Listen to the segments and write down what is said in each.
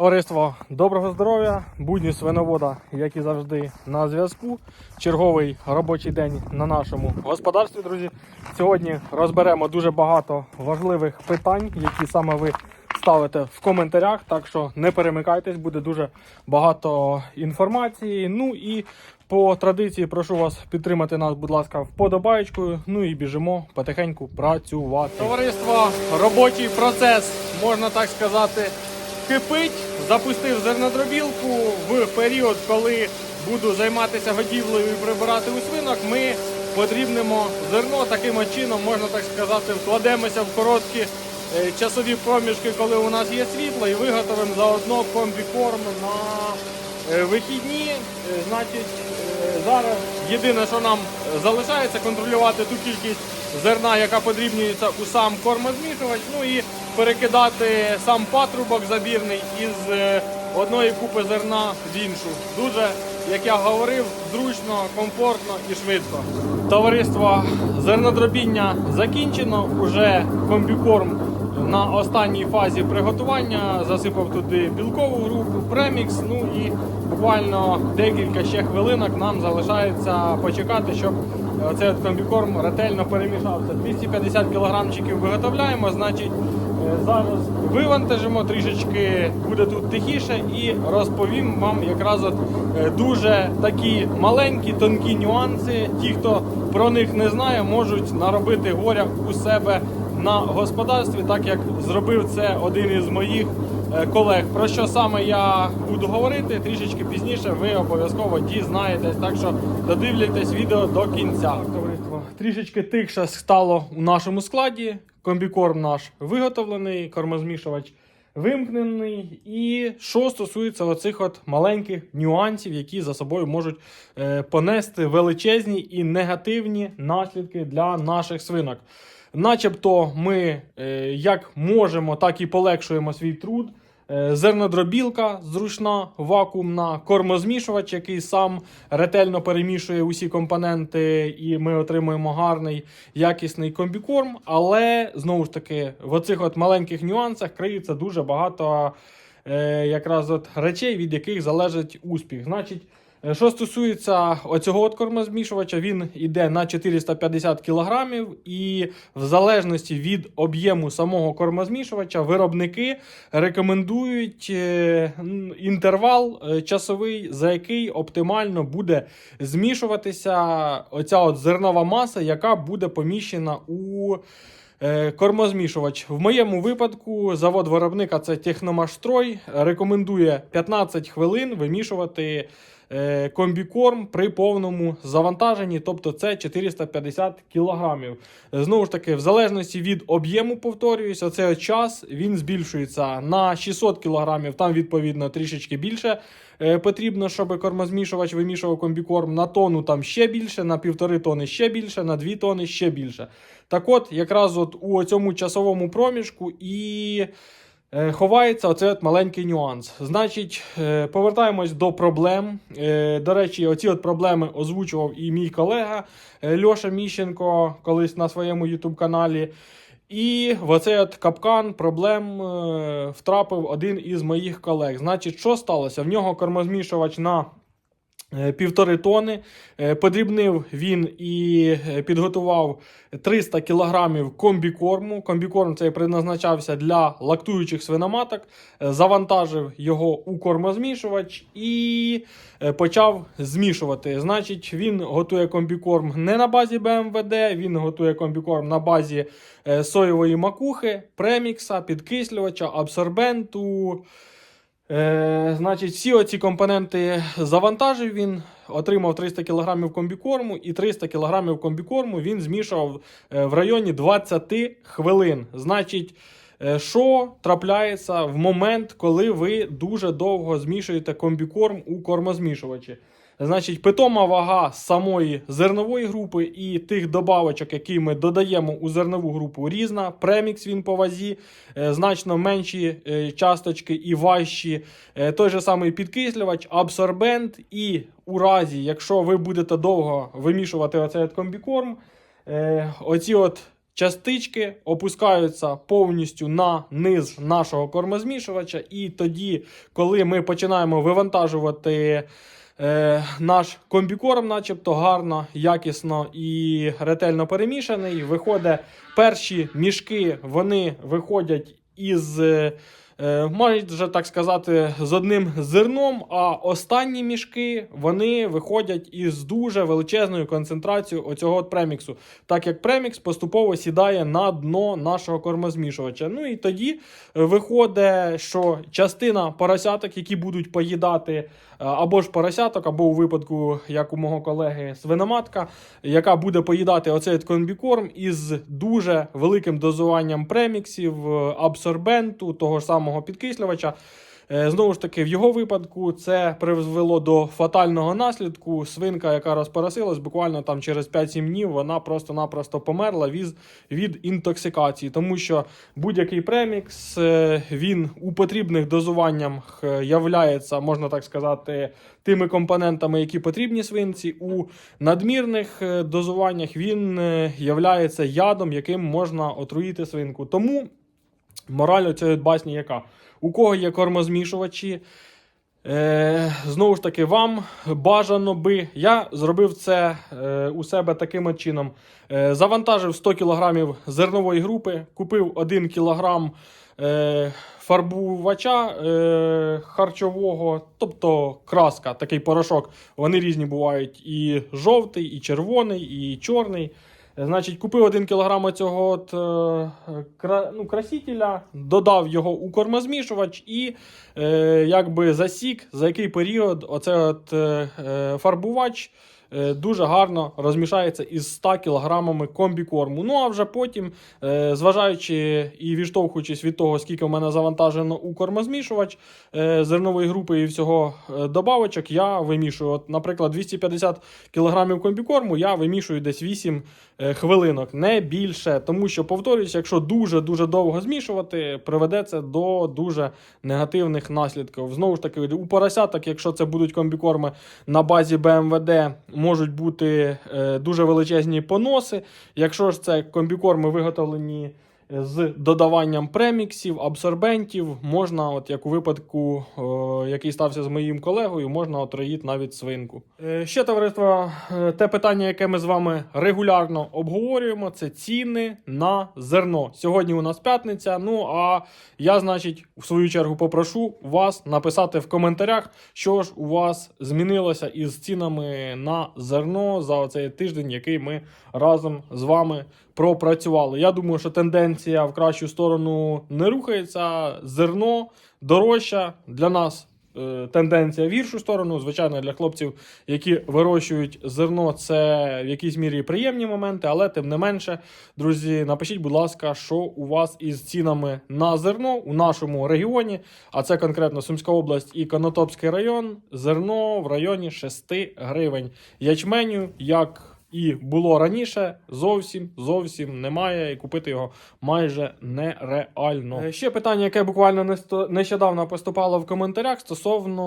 Товариство, доброго здоров'я, будні свиновода, як і завжди, на зв'язку. Черговий робочий день на нашому господарстві, друзі. Сьогодні розберемо дуже багато важливих питань, які саме ви ставите в коментарях. Так що не перемикайтесь, буде дуже багато інформації. Ну і по традиції прошу вас підтримати нас, будь ласка, вподобаєчкою. Ну і біжимо потихеньку працювати. Товариство, робочий процес, можна так сказати кипить, запустив зернодробілку в період, коли буду займатися годівлею і прибирати у свинок. Ми подрібнемо зерно таким чином, можна так сказати, вкладемося в короткі е, часові проміжки, коли у нас є світло, і виготовимо заодно комбікорм на е, вихідні. Е, Значить, зараз єдине, що нам залишається, контролювати ту кількість зерна, яка подрібнюється у сам кормозмішувач, ну і перекидати сам патрубок забірний із е, одної купи зерна в іншу. Дуже, як я говорив, зручно, комфортно і швидко. Товариство зернодробіння закінчено. Уже комбікорм на останній фазі приготування. Засипав туди білкову групу, премікс. Ну і буквально декілька ще хвилинок нам залишається почекати, щоб цей комбікорм ретельно перемішався. 250 кілограмчиків виготовляємо, значить е, зараз вивантажимо трішечки, буде тут тихіше і розповім вам якраз от е, дуже такі маленькі, тонкі нюанси. Ті, хто про них не знає, можуть наробити горя у себе на господарстві, так як зробив це один із моїх е, колег. Про що саме я буду говорити, трішечки пізніше ви обов'язково дізнаєтесь. Так що додивляйтесь відео до кінця. Товариство, трішечки тихше стало у нашому складі. Комбікорм наш виготовлений, кормозмішувач вимкнений. І що стосується оцих от маленьких нюансів, які за собою можуть е, понести величезні і негативні наслідки для наших свинок. Начебто ми е, як можемо, так і полегшуємо свій труд. Е, Зернодробілка зручна, вакуумна, кормозмішувач, який сам ретельно перемішує усі компоненти, і ми отримуємо гарний якісний комбікорм. Але знову ж таки, в оцих от маленьких нюансах криється дуже багато е, якраз от речей, від яких залежить успіх. Значить, Що стосується оцього от кормозмішувача, він йде на 450 кг, і в залежності від об'єму самого кормозмішувача, виробники рекомендують е, інтервал е, часовий, за який оптимально буде змішуватися оця от зернова маса, яка буде поміщена у. Е, Кормозмішувач. В моєму випадку завод виробника це Техномашстрой. Рекомендує 15 хвилин вимішувати е, комбікорм при повному завантаженні, тобто це 450 кілограмів. Е, Знову ж таки, в залежності від об'єму, повторююсь, оцей час він збільшується на 600 кілограмів, там відповідно трішечки більше. е, Потрібно, щоб кормозмішувач вимішував комбікорм на тонну там ще більше, на півтори тони ще більше, на 2 тони ще більше. Так от, якраз от у цьому часовому проміжку і е, ховається оцей от маленький нюанс. Значить, е, повертаємось до проблем. Е, до речі, оці от проблеми озвучував і мій колега е, Льоша Міщенко колись на своєму YouTube каналі. І в оцей от капкан проблем е, втрапив один із моїх колег. Значить, що сталося? В нього кормозмішувач на е, півтори тони. Е, Подрібнив він і е, підготував 300 кілограмів комбікорму. Комбікорм цей призначався для лактуючих свиноматок. Е, Завантажив його у кормозмішувач і е, почав змішувати. Значить, він готує комбікорм не на базі БМВД, він готує комбікорм на базі е, соєвої макухи, премікса, підкислювача, абсорбенту. Е, значить, всі оці компоненти завантажив він, отримав 300 кг комбікорму, і 300 кг комбікорму він змішав е, в районі 20 хвилин. Значить, е, що трапляється в момент, коли ви дуже довго змішуєте комбікорм у кормозмішувачі? Значить, питома вага самої зернової групи і тих добавочок, які ми додаємо у зернову групу, різна. Премікс він по вазі, е, значно менші е, часточки і важчі. Е, той же самий підкислювач, абсорбент. І у разі, якщо ви будете довго вимішувати оцей комбікорм, оці от частички опускаються повністю на низ нашого кормозмішувача, і тоді, коли ми починаємо вивантажувати. Е, наш комбікорм, начебто, гарно, якісно і ретельно перемішаний. Виходить, перші мішки вони виходять із, е, можна так сказати, з одним зерном, а останні мішки вони виходять із дуже величезною концентрацією оцього от преміксу, так як премікс поступово сідає на дно нашого кормозмішувача. Ну і тоді е, виходить, що частина поросяток, які будуть поїдати е, або ж поросяток, або у випадку, як у мого колеги, свиноматка, яка буде поїдати оцей комбікорм із дуже великим дозуванням преміксів, е, абсорбенту, того ж самого підкислювача. Е, Знову ж таки, в його випадку це призвело до фатального наслідку. Свинка, яка розпоросилась, буквально там через 5-7 днів вона просто-напросто померла від, від інтоксикації, тому що будь-який премікс е, він у потрібних дозуваннях е, являється, можна так сказати, тими компонентами, які потрібні свинці. У надмірних дозуваннях він являється ядом, яким можна отруїти свинку. Тому мораль цієї басні яка? У кого є кормозмішувачі, е, знову ж таки, вам бажано би. Я зробив це е, у себе таким чином. Е, завантажив 100 кг зернової групи, купив 1 кг е, фарбувача е, харчового, тобто краска, такий порошок. Вони різні бувають: і жовтий, і червоний, і чорний. Значить, купив 1 кг цього от, е, кра, ну, красителя, додав його у кормозмішувач і е, якби засік, за який період оце от, е, е, фарбувач дуже гарно розмішається із 100 кг комбікорму. Ну а вже потім, е, зважаючи і відштовхуючись від того, скільки в мене завантажено у кормозмішувач е, зернової групи і всього е, добавочок, я вимішую. От, наприклад, 250 кг комбікорму я вимішую десь 8 е, хвилинок, не більше. Тому що, повторюсь, якщо дуже-дуже довго змішувати, приведе це до дуже негативних наслідків. Знову ж таки, у поросяток, якщо це будуть комбікорми на базі БМВД, можуть бути е, дуже величезні поноси. Якщо ж це комбікорми виготовлені з додаванням преміксів, абсорбентів, можна, от як у випадку, о, який стався з моїм колегою, можна отруїти навіть свинку. Е, Ще товариство, е, те питання, яке ми з вами регулярно обговорюємо, це ціни на зерно. Сьогодні у нас п'ятниця. Ну а я, значить, в свою чергу попрошу вас написати в коментарях, що ж у вас змінилося із цінами на зерно за цей тиждень, який ми разом з вами пропрацювали. Я думаю, що тенденція в кращу сторону не рухається. Зерно дорожче для нас. е, Тенденція в гіршу сторону, звичайно, для хлопців, які вирощують зерно, це в якійсь мірі приємні моменти, але тим не менше, друзі, напишіть, будь ласка, що у вас із цінами на зерно у нашому регіоні, а це конкретно Сумська область і Конотопський район. Зерно в районі 6 гривень. Ячменю, як і було раніше, зовсім зовсім немає, і купити його майже нереально. Е, Ще питання, яке буквально нещодавно поступало в коментарях стосовно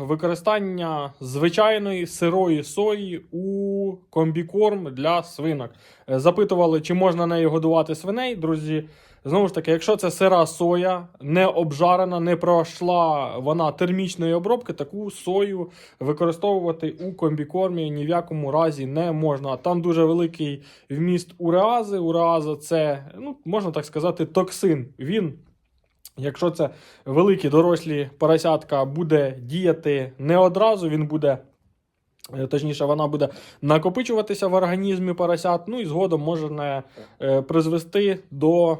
е, використання звичайної сирої сої у комбікорм для свинок. Е, Запитували, чи можна нею годувати свиней, друзі. Знову ж таки, якщо це сира соя, не обжарена, не пройшла вона термічної обробки, таку сою використовувати у комбікормі ні в якому разі не можна. Там дуже великий вміст уреази. Уреаза це, ну, можна так сказати, токсин. Він. Якщо це великі дорослі поросятка буде діяти не одразу, він буде. е, Точніше, вона буде накопичуватися в організмі поросят, ну і згодом може не, призвести до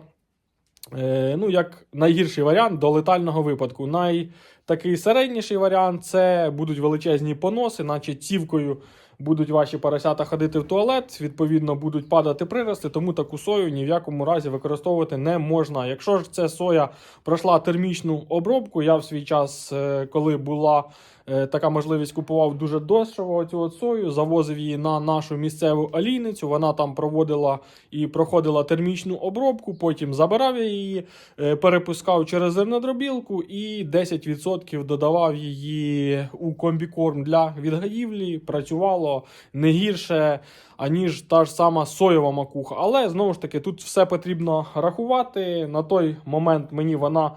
ну, як найгірший варіант до летального випадку. Най такий середніший варіант це будуть величезні поноси, наче цівкою будуть ваші поросята ходити в туалет, відповідно, будуть падати прирости, тому таку сою ні в якому разі використовувати не можна. Якщо ж ця соя пройшла термічну обробку, я в свій час, е, коли була е, така можливість, купував дуже дешево цю сою, завозив її на нашу місцеву олійницю. Вона там проводила і проходила термічну обробку, потім забирав я її, е, перепускав через зернодробілку і 10% додавав її у комбікорм для відгаївлі. Працювало не гірше, аніж та ж сама соєва макуха. Але знову ж таки, тут все потрібно рахувати. На той момент мені вона е,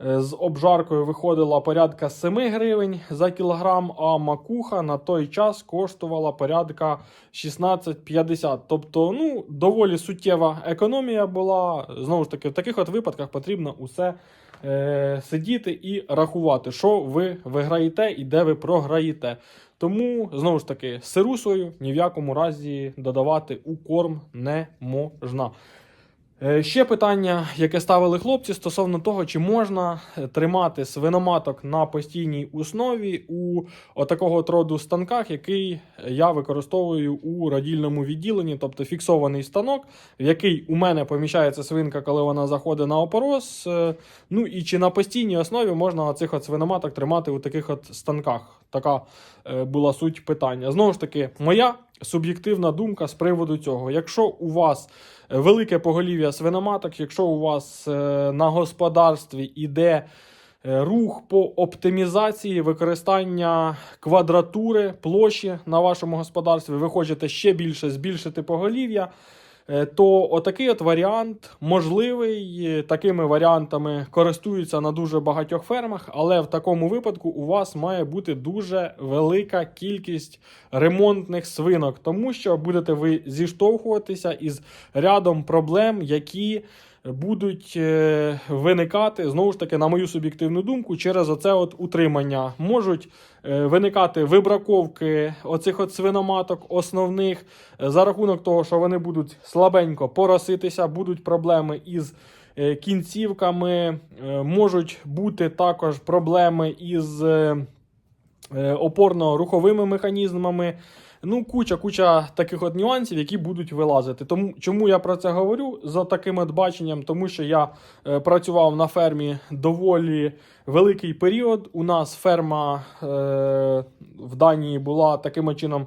з обжаркою виходила порядка 7 гривень за кілограм, а макуха на той час коштувала порядка 16,50. Тобто, ну, доволі суттєва економія була. Знову ж таки, в таких от випадках потрібно усе е, сидіти і рахувати, що ви виграєте і де ви програєте. Тому, знову ж таки, сиру сою ні в якому разі додавати у корм не можна. Е, Ще питання, яке ставили хлопці стосовно того, чи можна е, тримати свиноматок на постійній основі у отакого от роду станках, який я використовую у радільному відділенні, тобто фіксований станок, в який у мене поміщається свинка, коли вона заходить на опорос. Е, Ну і чи на постійній основі можна цих от свиноматок тримати у таких от станках? Така е, була суть питання. Знову ж таки, моя суб'єктивна думка з приводу цього. Якщо у вас е, велике поголів'я свиноматок, якщо у вас е, на господарстві іде рух по оптимізації використання квадратури площі на вашому господарстві, ви хочете ще більше збільшити поголів'я. Е, То отакий от варіант можливий. Такими варіантами користуються на дуже багатьох фермах, але в такому випадку у вас має бути дуже велика кількість ремонтних свинок, тому що будете ви зіштовхуватися із рядом проблем, які будуть е, виникати знову ж таки, на мою суб'єктивну думку, через оце от утримання. Можуть е, виникати вибраковки оцих от свиноматок основних е, за рахунок того, що вони будуть слабенько пороситися, будуть проблеми із. Кінцівками можуть бути також проблеми із опорно-руховими механізмами. Ну, куча, куча таких от нюансів, які будуть вилазити. Тому чому я про це говорю за таким от баченням? Тому що я е, працював на фермі доволі великий період. У нас ферма е, в Данії була таким чином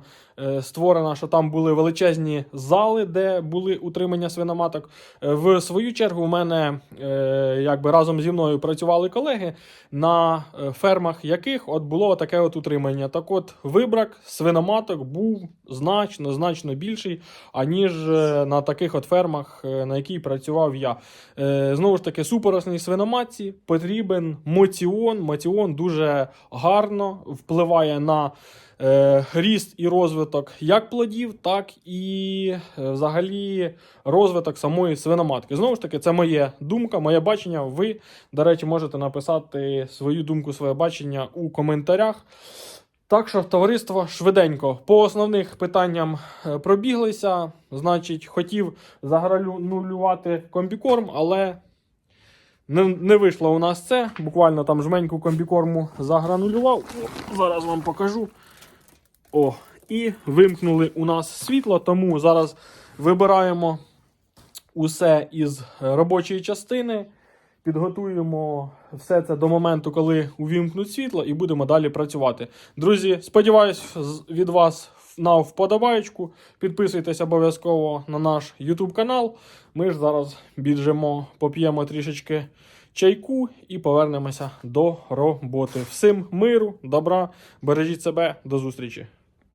створена, що там були величезні зали, де були утримання свиноматок. Е, в свою чергу, у мене е, якби разом зі мною працювали колеги, на е, фермах яких от було таке от утримання. Так от вибрак свиноматок був значно, значно більший, аніж е, на таких от фермах, е, на якій працював я. Е, Знову ж таки, супоросній свиноматці потрібен моціон. Моціон дуже гарно впливає на е, ріст і розвиток як плодів, так і е, взагалі розвиток самої свиноматки. Знову ж таки, це моя думка, моє бачення. Ви, до речі, можете написати свою думку, своє бачення у коментарях. Так що, товариство, швиденько. По основних питанням е, пробіглися. Значить, хотів загранулювати комбікорм, але не, не вийшло у нас це. Буквально там жменьку комбікорму загранулював. Зараз вам покажу. О, і вимкнули у нас світло, тому зараз вибираємо усе із робочої частини. Підготуємо все це до моменту, коли увімкнуть світло, і будемо далі працювати. Друзі, сподіваюсь від вас на вподобаєчку. Підписуйтесь обов'язково на наш YouTube канал. Ми ж зараз біжимо, поп'ємо трішечки чайку і повернемося до роботи. Всім миру, добра, бережіть себе, до зустрічі!